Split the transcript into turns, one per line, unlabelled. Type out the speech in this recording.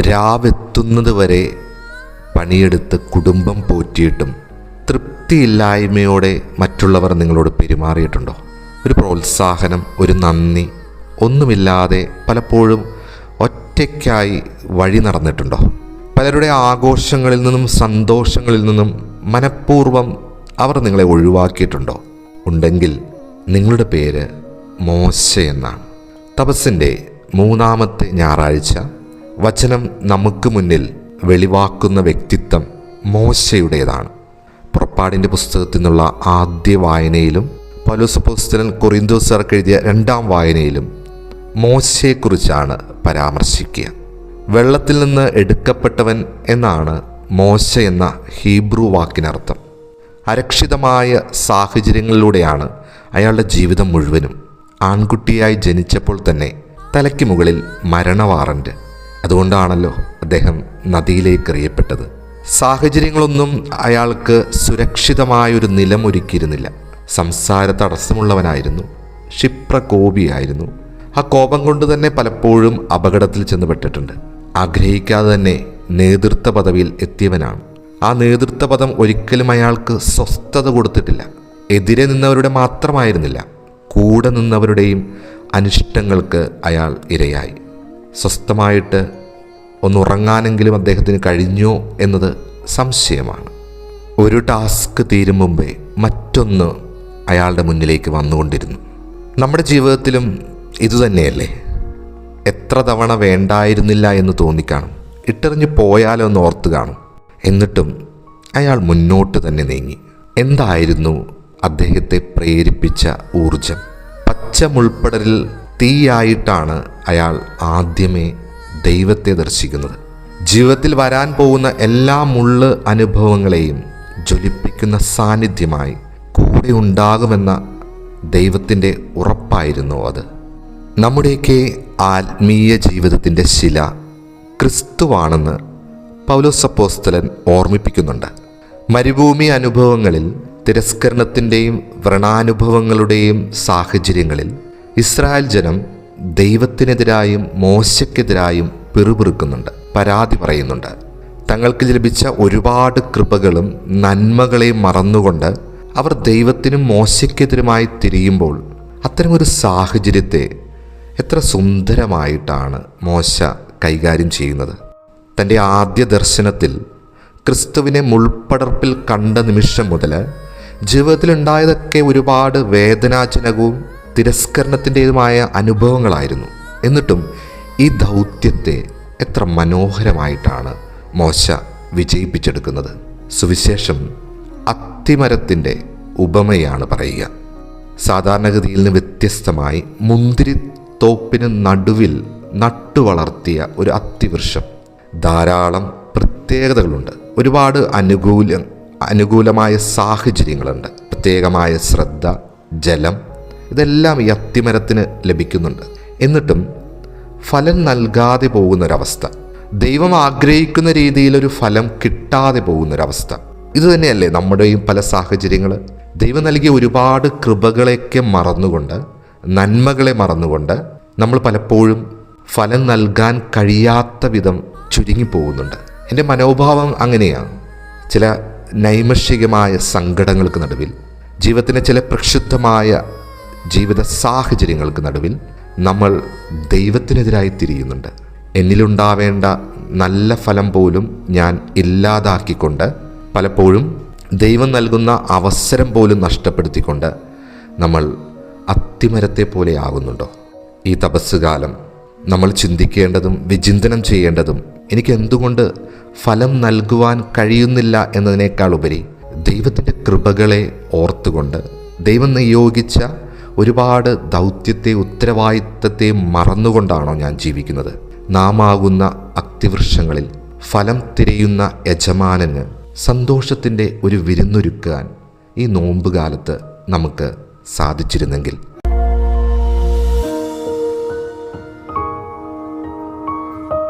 രാവെത്തുന്നത് വരെ പണിയെടുത്ത് കുടുംബം പോറ്റിയിട്ടും തൃപ്തിയില്ലായ്മയോടെ മറ്റുള്ളവർ നിങ്ങളോട് പെരുമാറിയിട്ടുണ്ടോ? ഒരു പ്രോത്സാഹനം ഒരു നന്ദി ഒന്നുമില്ലാതെ പലപ്പോഴും ഒറ്റയ്ക്കായി വഴി നടന്നിട്ടുണ്ടോ? പലരുടെ ആഘോഷങ്ങളിൽ നിന്നും സന്തോഷങ്ങളിൽ നിന്നും മനഃപൂർവം അവർ നിങ്ങളെ ഒഴിവാക്കിയിട്ടുണ്ടോ? ഉണ്ടെങ്കിൽ നിങ്ങളുടെ പേര് മോശ എന്നാണ്. തപസ്സിന്റെ മൂന്നാമത്തെ ഞായറാഴ്ച വചനം നമുക്ക് മുന്നിൽ വെളിവാക്കുന്ന വ്യക്തിത്വം മോശയുടേതാണ്. പുറപ്പാടിന്റെ പുസ്തകത്തിൽ നിന്നുള്ള ആദ്യ വായനയിലും പൗലോസപ്പോസ്തലൻ കൊറിന്തോസർക്ക് എഴുതിയ രണ്ടാം വായനയിലും മോശയെക്കുറിച്ചാണ് പരാമർശിക്കുക. വെള്ളത്തിൽ നിന്ന് എടുക്കപ്പെട്ടവൻ എന്നാണ് മോശ എന്ന ഹീബ്രു വാക്കിനർത്ഥം. അരക്ഷിതമായ സാഹചര്യങ്ങളിലൂടെയാണ് അയാളുടെ ജീവിതം മുഴുവനും ആൺകുട്ടിയായി ജനിച്ചപ്പോൾ തന്നെ തലയ്ക്ക് മുകളിൽ മരണവാറന്റ് അതുകൊണ്ടാണല്ലോ അദ്ദേഹം നദിയിലേക്ക് എറിയപ്പെട്ടത്. സാഹചര്യങ്ങളൊന്നും അയാൾക്ക് സുരക്ഷിതമായൊരു നിലമൊരുക്കിയിരുന്നില്ല. സംസാര തടസ്സമുള്ളവനായിരുന്നു. ക്ഷിപ്രകോപിയായിരുന്നു. ആ കോപം കൊണ്ട് തന്നെ പലപ്പോഴും അപകടത്തിൽ ചെന്നുപെട്ടിട്ടുണ്ട്. ആഗ്രഹിക്കാതെ തന്നെ നേതൃത്വ പദവിയിൽ എത്തിയവനാണ്. ആ നേതൃത്വ പദം ഒരിക്കലും അയാൾക്ക് സ്വസ്ഥത കൊടുത്തിട്ടില്ല. എതിരെ നിന്നവരുടെ മാത്രമായിരുന്നില്ല. കൂടെ നിന്നവരുടെയും അനിഷ്ടങ്ങൾക്ക് അയാൾ ഇരയായി. സ്വസ്ഥമായിട്ട് ഒന്നുറങ്ങാനെങ്കിലും അദ്ദേഹത്തിന് കഴിഞ്ഞോ എന്നത് സംശയമാണ്. ഒരു ടാസ്ക് തീരും മുമ്പേ മറ്റൊന്ന് അയാളുടെ മുന്നിലേക്ക് വന്നുകൊണ്ടിരുന്നു. നമ്മുടെ ജീവിതത്തിലും ഇതുതന്നെയല്ലേ എത്ര തവണ വേണ്ടായിരുന്നില്ല എന്ന് തോന്നിക്കാണും ഇട്ടെറിഞ്ഞ് പോയാലോ എന്ന് ഓർത്ത് കാണും. എന്നിട്ടും അയാൾ മുന്നോട്ട് തന്നെ നീങ്ങി. എന്തായിരുന്നു അദ്ദേഹത്തെ പ്രേരിപ്പിച്ച ഊർജം പച്ച മുൾപ്പടലിൽ തീയായിട്ടാണ് അയാൾ ആദ്യമേ ദൈവത്തെ ദർശിക്കുന്നത്. ജീവിതത്തിൽ വരാൻ പോകുന്ന എല്ലാ മുള്ള് അനുഭവങ്ങളെയും ജ്വലിപ്പിക്കുന്ന സാന്നിധ്യമായി കൂടെ ഉണ്ടാകുമെന്ന ദൈവത്തിന്റെ ഉറപ്പായിരുന്നു അത്. നമ്മുടെയൊക്കെ ആത്മീയ ജീവിതത്തിന്റെ ശില ക്രിസ്തുവാണെന്ന് പൗലോസപ്പോസ്തലൻ ഓർമ്മിപ്പിക്കുന്നുണ്ട്. മരുഭൂമി അനുഭവങ്ങളിൽ തിരസ്കരണത്തിന്റെയും വ്രണാനുഭവങ്ങളുടെയും സാഹചര്യങ്ങളിൽ ഇസ്രായേൽ ജനം ദൈവത്തിനെതിരായും മോശയ്ക്കെതിരായും പിറുപിറുക്കുന്നുണ്ട് പരാതി പറയുന്നുണ്ട്. തങ്ങൾക്ക് ലഭിച്ച ഒരുപാട് കൃപകളും നന്മകളെയും മറന്നുകൊണ്ട് അവർ ദൈവത്തിനും മോശയ്ക്കെതിരുമായി തിരിയുമ്പോൾ അത്തരമൊരു സാഹചര്യത്തെ എത്ര സുന്ദരമായിട്ടാണ് മോശ കൈകാര്യം ചെയ്യുന്നത്. തന്റെ ആദ്യ ദർശനത്തിൽ ക്രിസ്തുവിനെ മുൾപ്പടർപ്പിൽ കണ്ട നിമിഷം മുതൽ ജീവിതത്തിലുണ്ടായതൊക്കെ ഒരുപാട് വേദനാജനകവും തിരസ്കരണത്തിന്റെതുമായ അനുഭവങ്ങളായിരുന്നു. എന്നിട്ടും ഈ ദൗത്യത്തെ എത്ര മനോഹരമായിട്ടാണ് മോശ വിജയിപ്പിച്ചെടുക്കുന്നത്. സുവിശേഷം അത്തിമരത്തിന്റെ ഉപമയാണ് പറയുക. സാധാരണഗതിയിൽ നിന്ന് വ്യത്യസ്തമായി മുന്തിരി തോപ്പിന് നടുവിൽ നട്ടുവളർത്തിയ ഒരു അത്തിവൃക്ഷം. ധാരാളം പ്രത്യേകതകളുണ്ട്. ഒരുപാട് അനുകൂല അനുകൂലമായ സാഹചര്യങ്ങളുണ്ട്. പ്രത്യേകമായ ശ്രദ്ധ ജലം ഇതെല്ലാം ഈ അത്തിമരത്തിന് ലഭിക്കുന്നുണ്ട്. എന്നിട്ടും ഫലം നൽകാതെ പോകുന്നൊരവസ്ഥ. ദൈവം ആഗ്രഹിക്കുന്ന രീതിയിലൊരു ഫലം കിട്ടാതെ പോകുന്നൊരവസ്ഥ. ഇത് തന്നെയല്ലേ നമ്മുടെയും പല സാഹചര്യങ്ങൾ ദൈവം നൽകിയ ഒരുപാട് കൃപകളെയൊക്കെ മറന്നുകൊണ്ട് നന്മകളെ മറന്നുകൊണ്ട് നമ്മൾ പലപ്പോഴും ഫലം നൽകാൻ കഴിയാത്ത വിധം ചുരുങ്ങിപ്പോകുന്നുണ്ട്. എന്റെ മനോഭാവം അങ്ങനെയാണ് ചില നൈമഷികമായ സങ്കടങ്ങൾക്ക് നടുവിൽ ജീവിതത്തിന്റെ ചില പ്രക്ഷുബ്ധമായ ജീവിത സാഹചര്യങ്ങൾക്ക് നടുവിൽ നമ്മൾ ദൈവത്തിനെതിരായി തിരിയുന്നുണ്ട്. എന്നിലുണ്ടാവേണ്ട നല്ല ഫലം പോലും ഞാൻ ഇല്ലാതാക്കിക്കൊണ്ട് പലപ്പോഴും ദൈവം നൽകുന്ന അവസരം പോലും നഷ്ടപ്പെടുത്തിക്കൊണ്ട് നമ്മൾ അത്തിമരത്തെ പോലെ ആകുന്നുണ്ടോ? ഈ തപസ്സുകാലം നമ്മൾ ചിന്തിക്കേണ്ടതും വിചിന്തനം ചെയ്യേണ്ടതും എനിക്ക് എന്തുകൊണ്ട് ഫലം നൽകുവാൻ കഴിയുന്നില്ല എന്നതിനേക്കാൾ ഉപരി ദൈവത്തിന്റെ കൃപകളെ ഓർത്തുകൊണ്ട് ദൈവം നിയോഗിച്ച ഒരുപാട് ദൗത്യത്തെ ഉത്തരവാദിത്തത്തെ മറന്നുകൊണ്ടാണോ ഞാൻ ജീവിക്കുന്നത്? നാമാകുന്ന അക്തിവൃക്ഷങ്ങളിൽ ഫലം തിരയുന്ന യജമാനന് സന്തോഷത്തിന്റെ ഒരു വിരുന്നൊരുക്കാൻ ഈ നോമ്പുകാലത്ത് നമുക്ക് സാധിച്ചിരുന്നെങ്കിൽ